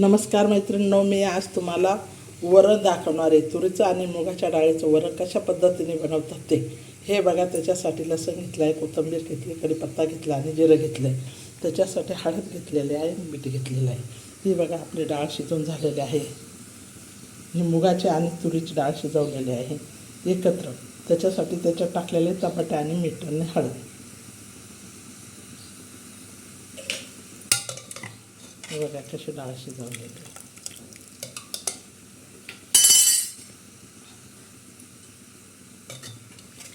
नमस्कार मैत्रिणींनो मी आज तुम्हाला वरण दाखवणार आहे. तुरीचं आणि मुगाच्या डाळीचं वरण कशा पद्धतीने बनवतात ते हे बघा. त्याच्यासाठी लसण घेतलं आहे कोथिंबीर घेतली कढीपत्ता घेतला आणि जिरं घेतलं आहे त्याच्यासाठी हळद घेतलेली आहे आणि मीठ घेतलेलं आहे. ही बघा आपली डाळ शिजवून झालेली आहे. ही मुगाची आणि तुरीची डाळ शिजवलेली आहे एकत्र. त्याच्यासाठी त्याच्यात टाकलेले टमाटे आणि मीठ आणि हळद. बघा कशी डाळ शिजवलेली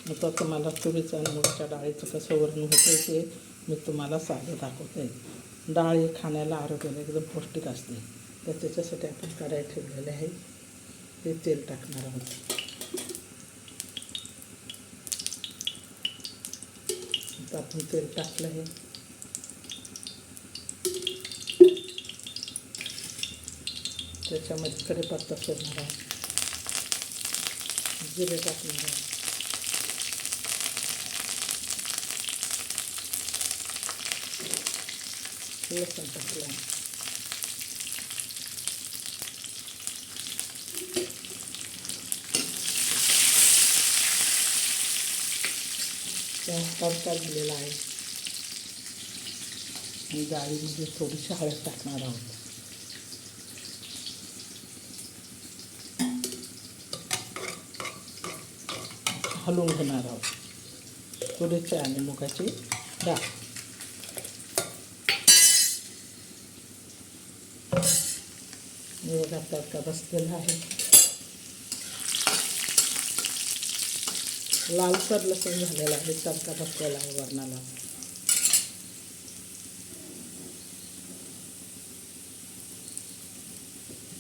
आता तुम्हाला तुरीचं आणि डाळीचं कसं वरण होतं ते मी तुम्हाला साधं दाखवते डाळ ही खाण्याला आरोग्याला एकदम पौष्टिक असते तर त्याच्यासाठी आपण कढाई ठेवलेले आहे ते तेल टाकणार आहोत आपण तेल टाकलं आहे त्याच्यामध्ये कडेपत्ता सोडणार आहे. जिरे टाकणार आहे. लसूण टाकलं आहे तडका दिलेला आहे. आणि डाळीमध्ये थोडीशी हळद टाकणार आहोत. हलवून घेणार आहोत. तुरीची आणि मुगाची डाळ. बघा तडका बसलेला आहे. लालसर लसूण झालेला आहे. तडका बसलेला आहे वरणाला.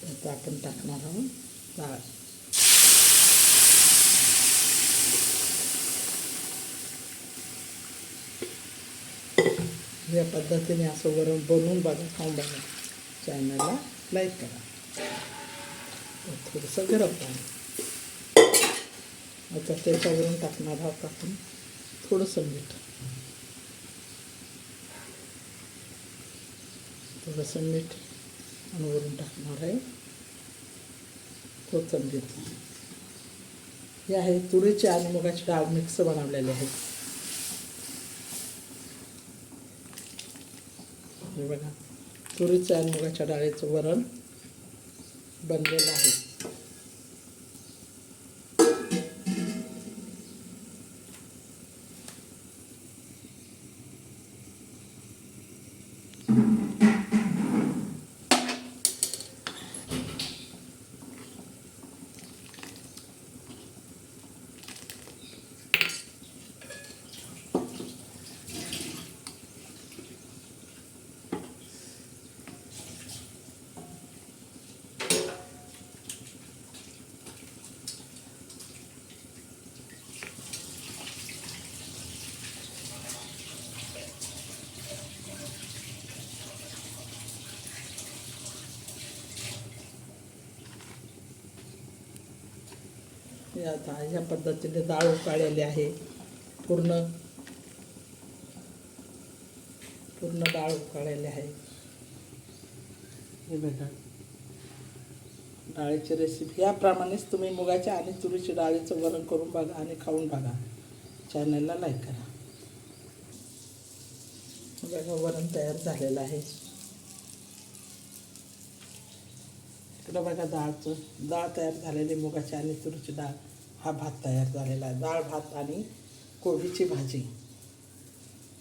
आता आपण टाकणार आहोत डाळ. या पद्धतीने असं वरण बनवून बघा खाऊन बघा. चॅनलला लाईक करा. थोडंसं गरम पाणी. आता त्याच्यावरून टाकणार आहोत आपण थोडंसं मीठ. थोडंसं मीठ आणि वरून टाकणार आहे कोथंबीर. हे आहे तुरीची आणि मुगाची डाळ मिक्स बनवलेले आहे. हे बघा. तुरीचं आणि मुगाच्या डाळीचं वरण बनलेलं आहे. हे आता. ह्या पद्धतीने डाळ उकाळलेली आहे. पूर्ण पूर्ण डाळ उकाळलेली आहे. हे बघा. डाळीची रेसिपी याप्रमाणेच तुम्ही मुगाच्या आणि तुरीची डाळीचं वरण करून बघा आणि खाऊन बघा. चॅनलला लाईक करा. बघा वरण तयार झालेलं आहे. इकडं बघा डाळचं डाळ तयार झालेली मुगाची आणि तुरीची डाळ हा भात तयार झालेला आहे. डाळ भात आणि कोबीची भाजी.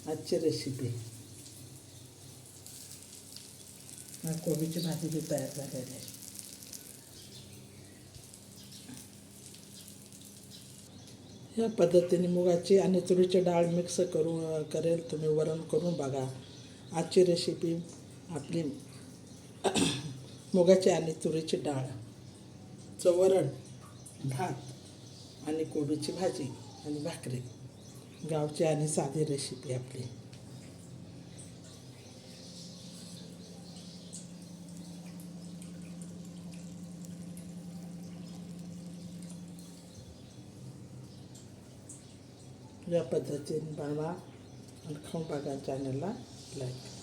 आजची रेसिपी कोबीची भाजी बी तयार झालेली आहे. या पद्धतीने मुगाची आणि तुरीची डाळ मिक्स करून करेल. तुम्ही वरण करून बघा. आजची रेसिपी आपली मुगाची आणि तुरीची डाळ चवरण भात आणि कोबीची भाजी आणि भाकरी गावची आणि साधी रेसिपी आपली. या पद्धतीने बनवा आणि खाऊन बघा चॅनलला लाईक